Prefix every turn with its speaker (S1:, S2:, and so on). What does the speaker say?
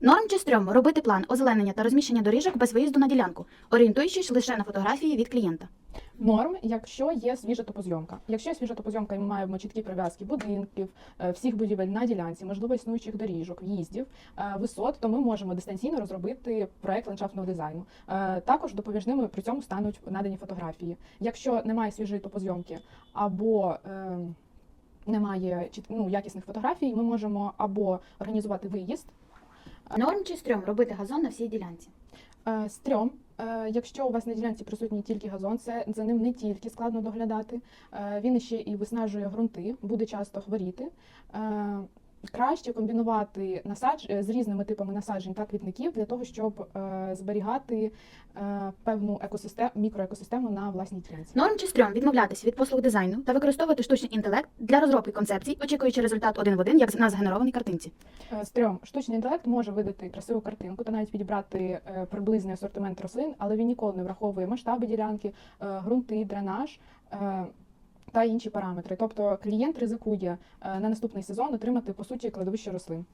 S1: Норм чи стрьом робити план озеленення та розміщення доріжок без виїзду на ділянку, орієнтуючись лише на фотографії від клієнта.
S2: Норм, якщо є свіжа топозйомка. Якщо є свіжа топозйомка, і ми маємо чіткі прив'язки будинків, е, всіх будівель на ділянці, можливо, існуючих доріжок, в'їздів, е, висот, то ми можемо дистанційно розробити проект ландшафтного дизайну. Е, Також допоміжними при цьому стануть надані фотографії. Якщо немає свіжої топозйомки або немає ну, якісних фотографій, ми можемо або організувати виїзд,
S1: Норм чи стрьом робити газон на всій ділянці.
S2: Е, Стрьом, Е, якщо у вас на ділянці присутній тільки газон, це за ним не тільки складно доглядати, е, він ще і виснажує ґрунти, буде часто хворіти. Краще комбінувати насадж е, з різними типами насаджень та квітників для того, щоб е, зберігати е, певну екосистему, мікроекосистему на власній ділянці.
S1: Норм чи стрьом відмовлятися від послуг дизайну та використовувати штучний інтелект для розробки концепцій, очікуючи результат один в один, як на згенерованій картинці.
S2: Е, Стрьом, штучний інтелект може видати красиву картинку та навіть підібрати е, приблизний асортимент рослин, але він ніколи не враховує масштаби ділянки, е, ґрунти, дренаж. Та інші параметри. Тобто клієнт ризикує е, на наступний сезон отримати по суті кладовище рослин.